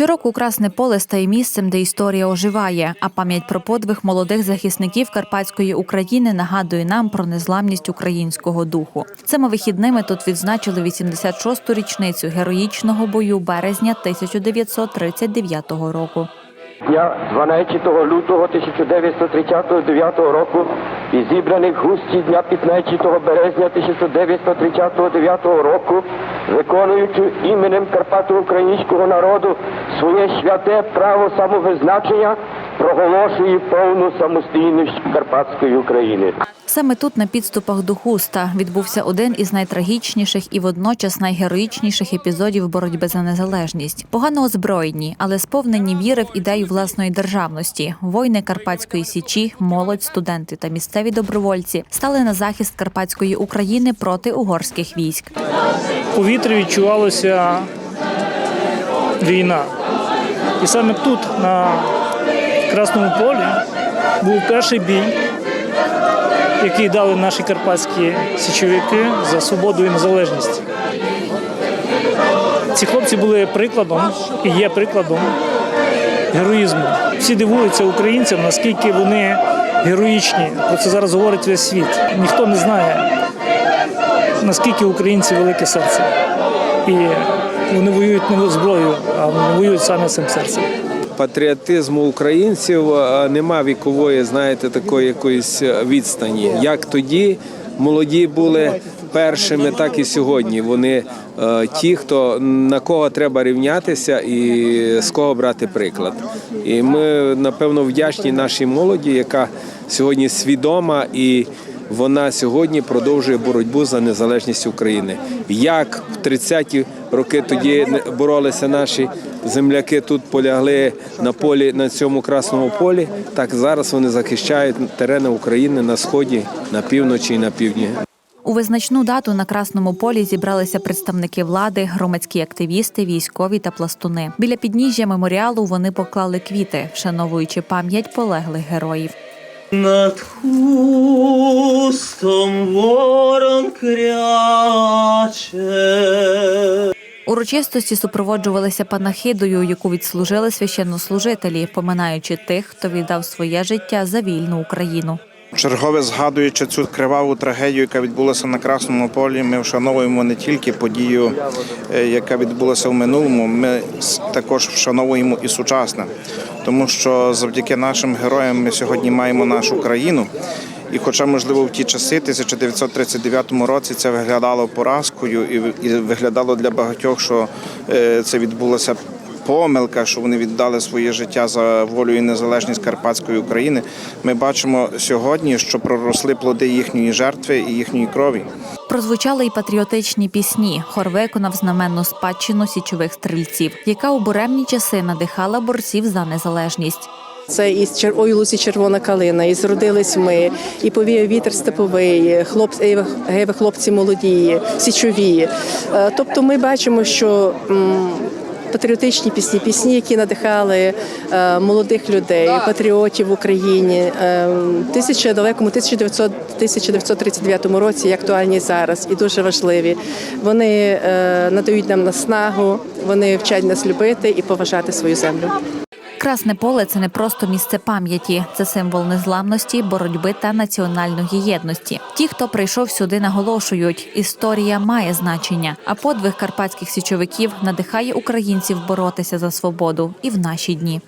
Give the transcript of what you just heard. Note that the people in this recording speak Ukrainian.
Щороку Красне поле стає місцем, де історія оживає, а пам'ять про подвиг молодих захисників Карпатської України нагадує нам про незламність українського духу. Цими вихідними тут відзначили 86-ту річницю героїчного бою березня 1939 року. Дня 12 лютого 1939 року і зібраних в густі дня 15 березня 1939 року, виконуючи іменем Карпато-українського народу своє святе право самовизначення, проголошує повну самостійність Карпатської України. Саме тут, на підступах до Хуста, відбувся один із найтрагічніших і водночас найгероїчніших епізодів боротьби за незалежність. Погано озброєні, але сповнені віри в ідею власної державності. Воїни Карпатської січі, молодь, студенти та місцеві добровольці стали на захист Карпатської України проти угорських військ. В повітрі відчувалася війна. І саме тут, на Красному полі, був перший бій, який дали наші карпатські січовики за свободу і незалежність. Ці хлопці були прикладом і є прикладом героїзму. Всі дивуються українцям, наскільки вони героїчні. Про це зараз говорить весь світ. Ніхто не знає, наскільки українці велике серце. І вони воюють не зброєю, а вони воюють саме цим серцем. Патріотизму українців е, нема вікової, знаєте, такої якоїсь відстані. Як тоді молоді були першими, так і сьогодні. Вони е, ті, хто на кого треба рівнятися і з кого брати приклад. І ми напевно вдячні нашій молоді, яка сьогодні свідома і. Вона сьогодні продовжує боротьбу за незалежність України. Як в 30-ті роки тоді боролися наші земляки, тут полягли на полі на цьому красному полі. Так зараз вони захищають терени України на сході, на півночі і на півдні. У визначну дату на Красному полі зібралися представники влади, громадські активісти, військові та пластуни. Біля підніжжя меморіалу вони поклали квіти, вшановуючи пам'ять полеглих героїв. Над хустом ворон кряче. Урочистості супроводжувалися панахидою, яку відслужили священнослужителі, поминаючи тих, хто віддав своє життя за вільну Україну. Чергове згадуючи цю криваву трагедію, яка відбулася на Красному полі, ми вшановуємо не тільки подію, е, яка відбулася в минулому, ми також вшановуємо і сучасне, тому що завдяки нашим героям ми сьогодні маємо нашу країну. І, хоча, можливо, в ті часи, 1939 році, це виглядало поразкою, і виглядало для багатьох, що е, це відбулося помилка, що вони віддали своє життя за волю і незалежність Карпатської України. Ми бачимо сьогодні, що проросли плоди їхньої жертви і їхньої крові. Прозвучали й патріотичні пісні. Хор виконав знаменну спадщину січових стрільців, яка у буремні часи надихала борців за незалежність. Це із. «Ой, лусі червона калина, і зродились ми, і повіяв вітер степовий, хлопці, гей, ви хлопці молоді, січові. Е, Тобто ми бачимо, що патріотичні пісні, пісні, які надихали е, молодих людей, патріотів в Україні е, тисяча далекому 1900, 1939 році, і актуальні зараз і дуже важливі. Вони е, надають нам наснагу, вони вчать нас любити і поважати свою землю. Красне поле це не просто місце пам'яті, це символ незламності, боротьби та національної єдності. Ті, хто прийшов сюди, наголошують, історія має значення, а подвиг карпатських січовиків надихає українців боротися за свободу і в наші дні.